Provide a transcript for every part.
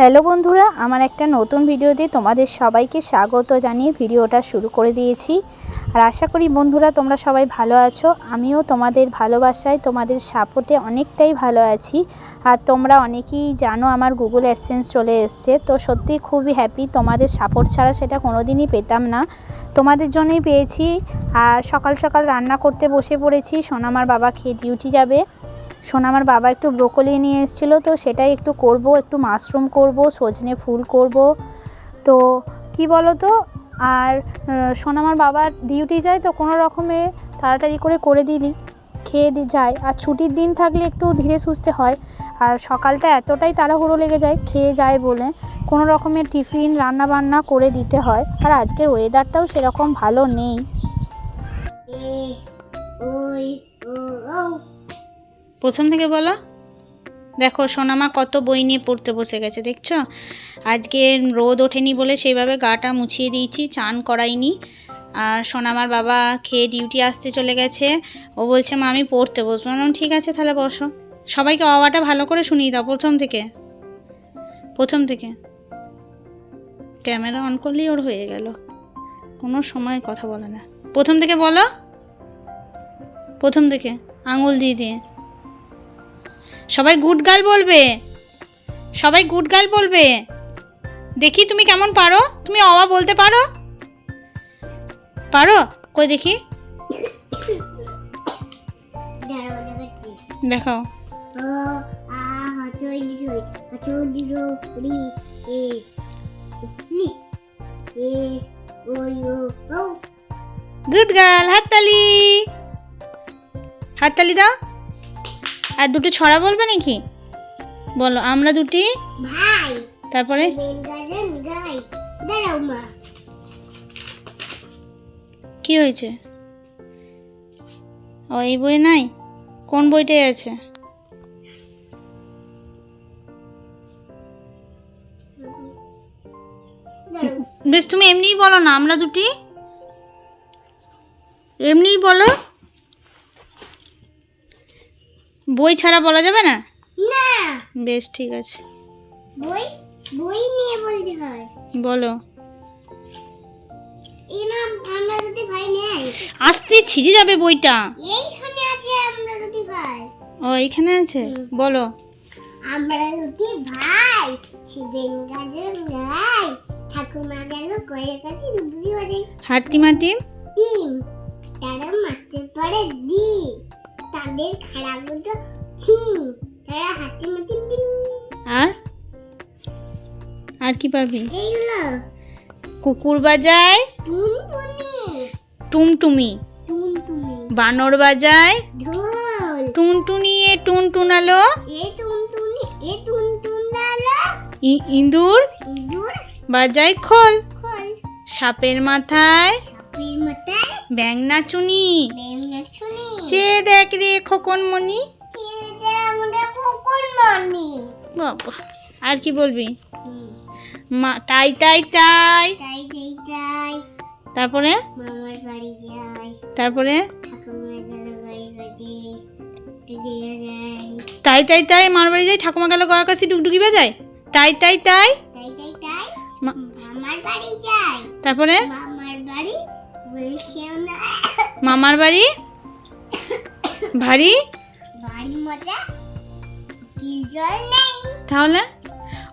Hello বন্ধুরা, আমার একটা নতুন ভিডিওতে তোমাদের সবাইকে স্বাগত জানিয়ে ভিডিওটা শুরু করে দিয়েছি। আর আশা করি বন্ধুরা, তোমরা সবাই ভালো আছো। আমিও তোমাদের ভালোবাসায়, তোমাদের সাপোর্টে অনেকটাই ভালো আছি। আর তোমরা অনেকেই জানো আমার গুগল অ্যাডসেন্স চলে এসছে। তো সত্যি খুবই হ্যাপি তোমাদের সাপোর্ট ছাড়া সেটা কোনো দিনই পেতাম না। তোমাদের জন্যই পেয়েছি। আর সকাল সকাল রান্না করতে বসে পড়েছি। সোনামার বাবা খেয়ে ডিউটি যাবে। সোনামার বাবা একটু ব্রোকলি নিয়ে এসেছিল, তো সেটাই একটু করব, একটু মাশরুম করব, সজনে ফুল করব। তো কি বলো তো আর সোনামার বাবা ডিউটি যায় তো কোনো রকমে তাড়াতাড়ি করে করে দিলি, খেয়ে দি, যায়। আর ছুটির দিন থাকলে একটু ধীরে সুস্থে হয়। আর সকালটা এতটাই তাড়াহুড়ো লেগে যায়, খেয়ে যায় বলে কোনো রকমের টিফিন রান্না বান্না করে দিতে হয়। আর আজকের ওয়েদারটাও সেরকম ভালো নেই। ওই ও। প্রথম থেকে বলো। দেখো সোনামা কত বই নিয়ে পড়তে বসে গেছে দেখছ? আজকে রোদ ওঠেনি বলে সেইভাবে গাটা মুছিয়ে দিয়েছি চান করাইনি। আর সোনামার বাবা খেয়ে ডিউটি আসতে চলে গেছে। ও বলছে মা আমি পড়তে বসবো। বললাম, ঠিক আছে তাহলে বসো। সবাইকে অওয়াটা ভালো করে শুনিয়ে দাও প্রথম থেকে। প্রথম থেকে। ক্যামেরা অন করলেই ওর হয়ে গেল। কোনো সময় কথা বলে না। প্রথম থেকে বলো। প্রথম থেকে আঙুল দিয়ে দিয়ে। সবাই গুড গার্ল বলবে। সবাই গুড গার্ল বলবে। দেখি তুমি কেমন পারো? তুমি অবা বলতে পারো? পারো? কই দেখি। দেখাও। গুড গার্ল, হাততালি। হাততালি দাও। আর দুটো ছড়া বলবে নাকি? বলো আমরা দুটি? ভাই তারপরে? কি হয়েছে? ও এই বই নাই? কোন বইটাই আছে? বেশ তুমি এমনিই বলো না আমরা দুটি? এমনিই বলো। বই ছাড়া বলা যাবে না? না। বেশ ঠিক আছে। বই বই নিয়ে বলতে হয়। বলো। আমরা যদি ভাই নেই আস্তে ছিঁড়ে যাবে বইটা। এইখানে আছে আমরা যদি ভাই। ও এইখানে আছে? বলো। আমরা দুটি ভাই শিবেন গাই ঠাকুমা গেল করে কাছে দুপুরি বাজে হাট্টি মাটি ডিম তারা মাছের পরে ডিম। তাদের ছিং। তারা হাতে আর? আর কি পারবি এইগুলো। কুকুর বাজায়? টুমটুমি বানর বাজায়? ঢোল। টুনটুনি এ টুনটুনালো? এ টুনটুনি এ টুনটুন ডালা ইঁদুর? বাজায় খোল। সাপের মাথায়? ব্যাং নাচুনি বেঙ্গা চে দেখ রে খোকন মনি বাবা আর কি বলবি? মা তাই তাই তাই। তারপরে? তারপরে? তাই তাই তাই মার বাড়ি যাই ঠাকুমা গেল গয়া কাশি ডুগডুগি বাজায়। তাই তাই তাই। তারপরে? মামার বাড়ি মামার বাড়ি? ভারী? বাড়ি মজা? কি নেই। তাহলে?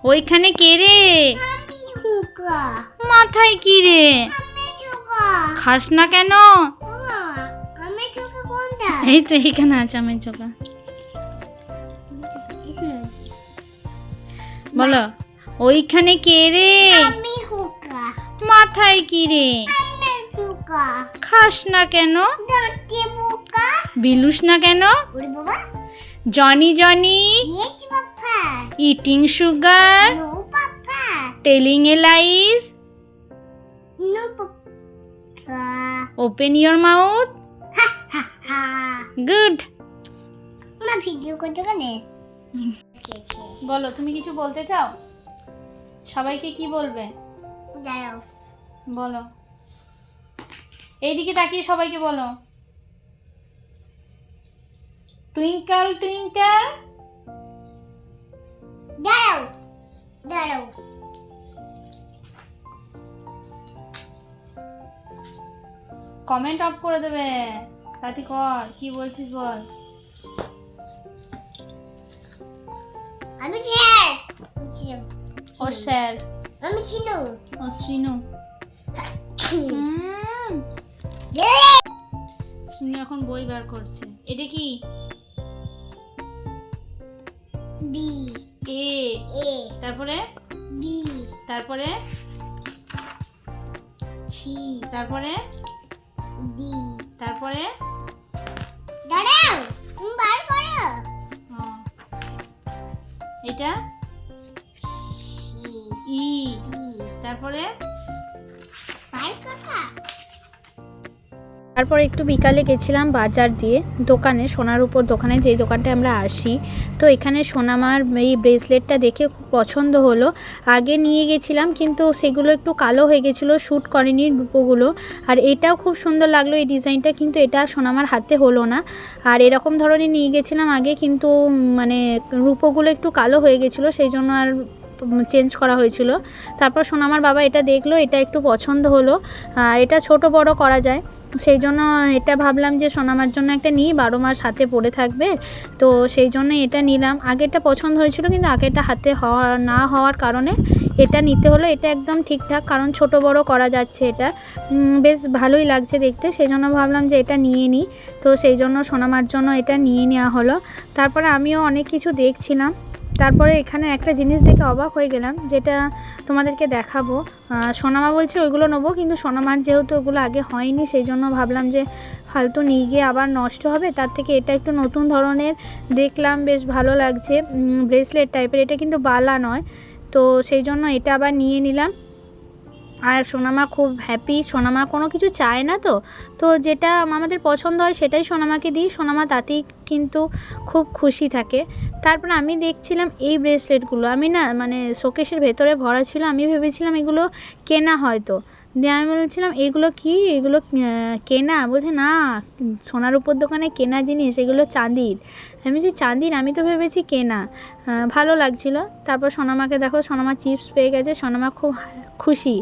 ওইখানে কে রে? মাথায় কি রে? খাস না কেন? এই তো এখানে আছে আমার চোখা বলো ওইখানে কে রে? মাথায় কি রে? খাস না কেন? বিলুস না কেন? Johny Johny. Eating sugar. Telling a lies open your mouth. Good. Video করতে বলো তুমি কিছু বলতে চাও? সবাইকে কি বলবে? বলো। এইদিকে তাকিয়ে সবাইকে বলো। টুইঙ্কল টুইঙ্কল দাঁড়াও দাঁড়াও। কমেন্ট অফ করে দেবে। তাতি কর কি বলছিস বল। আমি ও স্যার। আমি চিনু। ও শ্রীনু। হুম, শ্রীনু এখন বই বার করছে। এটা কি? B A. এ তারপরে? বি তারপরে? সি তারপরে? ডি তারপরে? দাঁড়াও তুমি বার করো। এটা? ই তারপরে? বার কথা তারপর একটু বিকালে গেছিলাম বাজার দিয়ে দোকানে, সোনার উপর দোকানে, যেই দোকানটায় আমরা আসি। তো এখানে সোনামার এই ব্রেসলেটটা দেখে খুব পছন্দ হলো। আগে নিয়ে গেছিলাম কিন্তু সেগুলো একটু কালো হয়ে গেছিল শ্যুট করেনি রূপোগুলো। আর এটাও খুব সুন্দর লাগল এই ডিজাইনটা কিন্তু এটা সোনামার হাতে হলো না। আর এরকম ধরনের নিয়ে গেছিলাম আগে কিন্তু মানে রূপোগুলো একটু কালো হয়ে গেছিল, সেই জন্য আর চেঞ্জ করা হয়েছিল। তারপর সোনামার বাবা এটা দেখল, এটা একটু পছন্দ হলো। আর এটা ছোট বড় করা যায়। সেই জন্য এটা ভাবলাম যে সোনামার জন্য একটা নিই, বারো মাস হাতে পড়ে থাকবে। তো সেই জন্য এটা নিলাম। আগেরটা পছন্দ হয়েছিল, কিন্তু আগেরটা হাতে হওয়া, না হওয়ার কারণে এটা নিতে হলো। এটা একদম ঠিকঠাক, কারণ ছোট বড় করা যাচ্ছে এটা। বেশ ভালোই লাগছে দেখতে। সেই জন্য ভাবলাম যে এটা নিয়ে নিই। তো সেই জন্য সোনামার জন্য এটা নিয়ে নেওয়া হলো। তারপরে আমিও অনেক কিছু দেখছিলাম। তারপরে এখানে একটা জিনিস দেখে অবাক হয়ে গেলাম, যেটা তোমাদেরকে দেখাবো। সোনামা বলছে ওইগুলো নেব, কিন্তু সোনামার যেহেতু ওগুলো আগে হয়নি, সেই জন্য ভাবলাম যে ফালতু নিয়ে গিয়ে আবার নষ্ট হবে। তার থেকে এটা একটু নতুন ধরনের দেখলাম, বেশ ভালো লাগছে। ব্রেসলেট টাইপের এটা কিন্তু বালা নয়। তো সেই জন্য এটা আবার নিয়ে নিলাম। আর সোনামা খুব হ্যাপি সোনামা কোনো কিছু চায় না তো তো যেটা আমাদের পছন্দ হয় সেটাই সোনামাকে দিই, সোনামা তাতেই কিন্তু খুব খুশি থাকে। তারপর আমি দেখছিলাম এই ব্রেসলেটগুলো আমি না মানে শোকেশের ভেতরে ভরা ছিল, আমি ভেবেছিলাম এগুলো কেনা হয়তো দিয়ে আমি বলছিলাম, এগুলো কি? এগুলো কেনা? বলছে, না, সোনার উপর দোকানে কেনা জিনিস, এগুলো চাঁদির। আমি বলছি, চাঁদির? আমি তো ভেবেছি কেনা। ভালো লাগছিল। তারপর সোনামাকে দেখো, সোনামা চিপস পেয়ে গেছে, সোনামা খুব খুশি।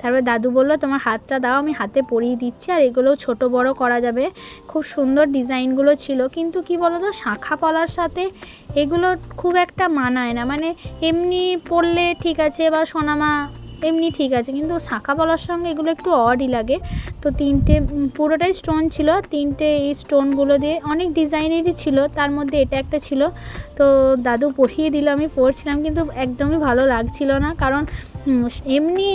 তারপর দাদু বলল, তোমার হাতটা দাও, আমি হাতে পরিয়ে দিচ্ছি, আর এগুলো ছোট বড় করা যাবে। খুব সুন্দর ডিজাইনগুলো ছিল, কিন্তু কি বলো তো শাখা পলার সাথে এগুলো খুব একটা মানায় না। মানে এমনি পরলে ঠিক আছে, বা সোনামা এমনি ঠিক আছে, কিন্তু শাঁখা বলার সঙ্গে এগুলো একটু অডই লাগে। তো তিনটে পুরোটাই স্টোন ছিল, তিনটে এই স্টোনগুলো দিয়ে অনেক ডিজাইনেরই ছিল, তার মধ্যে এটা একটা ছিল। তো দাদু পরিয়ে দিল, আমি পরছিলাম, কিন্তু একদমই ভালো লাগছিল না, কারণ এমনি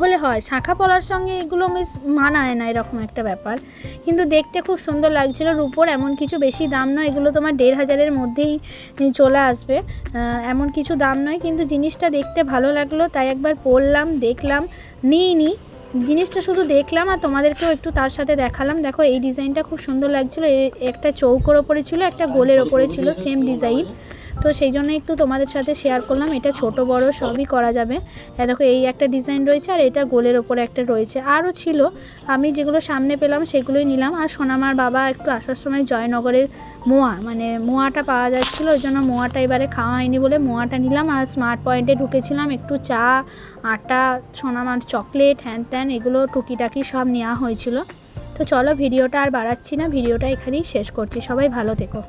হলে হয়। শাখা পলার সঙ্গে এগুলো মিস মানায় না এরকম একটা ব্যাপার। কিন্তু দেখতে খুব সুন্দর লাগছিল। রূপোর এমন কিছু বেশি দাম নয়। এগুলো তোমার দেড় হাজারের মধ্যেই চলে আসবে। এমন কিছু দাম নয়। কিন্তু জিনিসটা দেখতে ভালো লাগল। তাই একবার পরলাম দেখলাম। নিইনি জিনিসটা শুধু দেখলাম আর তোমাদেরকেও একটু তার সাথে দেখালাম। দেখো, এই ডিজাইনটা খুব সুন্দর লাগছিল। একটা চৌকোর ওপরে ছিল, একটা গোলের ওপরে ছিল সেম ডিজাইন তো সেই জন্য একটু তোমাদের সাথে শেয়ার করলাম। এটা ছোট, বড়, সবই করা যাবে। দেখো, এই একটা ডিজাইন রয়েছে আর এটা গোলের ওপরে একটা রয়েছে। আরও ছিল, আমি যেগুলো সামনে পেলাম সেগুলোই নিলাম। আর সোনামার বাবা একটু আসার সময় জয়নগরের মোয়া মানে মোয়াটা পাওয়া যাচ্ছিল, ওই জন্য মোয়াটা এবারে খাওয়া হয়নি বলে মোয়াটা নিলাম। আর স্মার্ট পয়েন্টে ঢুকেছিলাম, একটু চা, আটা, সোনামার চকলেট হ্যান ত্যান, এগুলো টুকিটাকি সব নেওয়া হয়েছিল। তো চলো, ভিডিওটা আর বাড়াচ্ছি না, ভিডিওটা এখানেই শেষ করছি। সবাই ভালো থেকো।